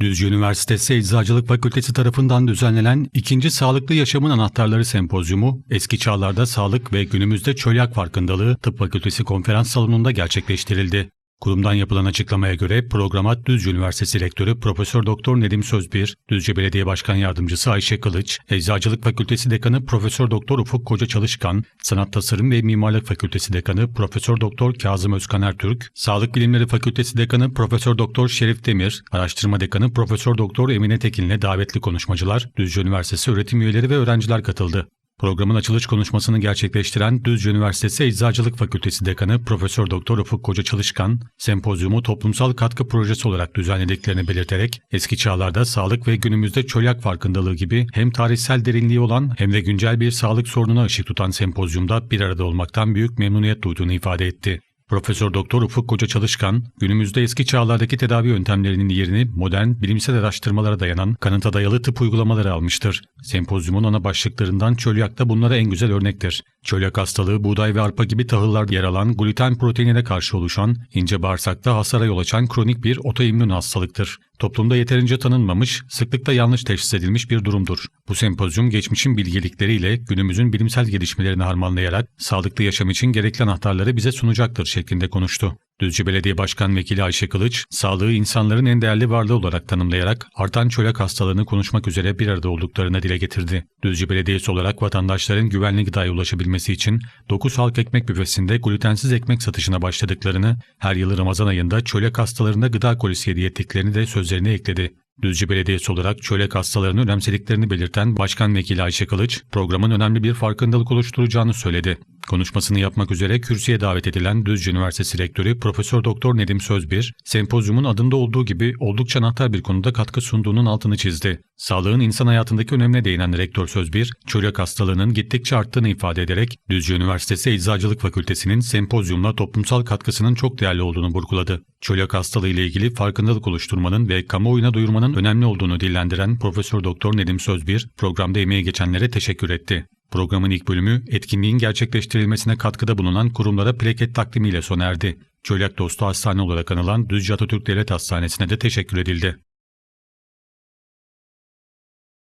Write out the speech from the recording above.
Düzce Üniversitesi Eczacılık Fakültesi tarafından düzenlenen 2. Sağlıklı Yaşamın Anahtarları Sempozyumu, eski çağlarda sağlık ve günümüzde çölyak farkındalığı Tıp Fakültesi konferans salonunda gerçekleştirildi. Kurumdan yapılan açıklamaya göre programa Düzce Üniversitesi Rektörü Profesör Doktor Nedim Sözbir, Düzce Belediye Başkan Yardımcısı Ayşe Kılıç, Eczacılık Fakültesi Dekanı Profesör Doktor Ufuk Koca Çalışkan, Sanat Tasarım ve Mimarlık Fakültesi Dekanı Profesör Doktor Kazım Özkan Ertürk, Sağlık Bilimleri Fakültesi Dekanı Profesör Doktor Şerif Demir, Araştırma Dekanı Profesör Doktor Emine Tekin'le davetli konuşmacılar, Düzce Üniversitesi öğretim üyeleri ve öğrenciler katıldı. Programın açılış konuşmasını gerçekleştiren Düzce Üniversitesi Eczacılık Fakültesi Dekanı Profesör Doktor Ufuk Koca Çalışkan, sempozyumu toplumsal katkı projesi olarak düzenlediklerini belirterek, eski çağlarda sağlık ve günümüzde çölyak farkındalığı gibi hem tarihsel derinliği olan hem de güncel bir sağlık sorununa ışık tutan sempozyumda bir arada olmaktan büyük memnuniyet duyduğunu ifade etti. Profesör Doktor Ufuk Koca Çalışkan, günümüzde eski çağlardaki tedavi yöntemlerinin yerini modern, bilimsel araştırmalara dayanan kanıta dayalı tıp uygulamaları almıştır. Sempozyumun ana başlıklarından çölyak da bunlara en güzel örnektir. Çölyak hastalığı buğday ve arpa gibi tahıllarda yer alan gluten proteinine karşı oluşan, ince bağırsakta hasara yol açan kronik bir otoimmün hastalıktır. Toplumda yeterince tanınmamış, sıklıkla yanlış teşhis edilmiş bir durumdur. Bu sempozyum geçmişin bilgelikleriyle günümüzün bilimsel gelişmelerini harmanlayarak sağlıklı yaşam için gerekli anahtarları bize sunacaktır şeklinde konuştu. Düzce Belediye Başkan Vekili Ayşe Kılıç, sağlığı insanların en değerli varlığı olarak tanımlayarak artan çölyak hastalığını konuşmak üzere bir arada olduklarını dile getirdi. Düzce Belediyesi olarak vatandaşların güvenli gıdaya ulaşabilmesi için 9 halk ekmek büfesinde glutensiz ekmek satışına başladıklarını, her yıl Ramazan ayında çölyak hastalarında gıda kolisi hediye ettiklerini de sözlerine ekledi. Düzce Belediyesi olarak çölyak hastalarını önemsediklerini belirten Başkan Vekili Ayşe Kılıç, programın önemli bir farkındalık oluşturacağını söyledi. Konuşmasını yapmak üzere kürsüye davet edilen Düzce Üniversitesi Rektörü Profesör Doktor Nedim Sözbir, sempozyumun adında olduğu gibi oldukça anahtar bir konuda katkı sunduğunun altını çizdi. Sağlığın insan hayatındaki önemine değinen Rektör Sözbir, çölyak hastalığının gittikçe arttığını ifade ederek Düzce Üniversitesi Eczacılık Fakültesi'nin sempozyumla toplumsal katkısının çok değerli olduğunu vurguladı. Çölyak hastalığı ile ilgili farkındalık oluşturmanın ve kamuoyuna duyurmanın önemli olduğunu dillendiren Profesör Doktor Nedim Sözbir, programda emeği geçenlere teşekkür etti. Programın ilk bölümü etkinliğin gerçekleştirilmesine katkıda bulunan kurumlara plaket taklimiyle sona erdi. Çölyak Dostu Hastane olarak anılan Düzce Atatürk Devlet Hastanesi'ne de teşekkür edildi.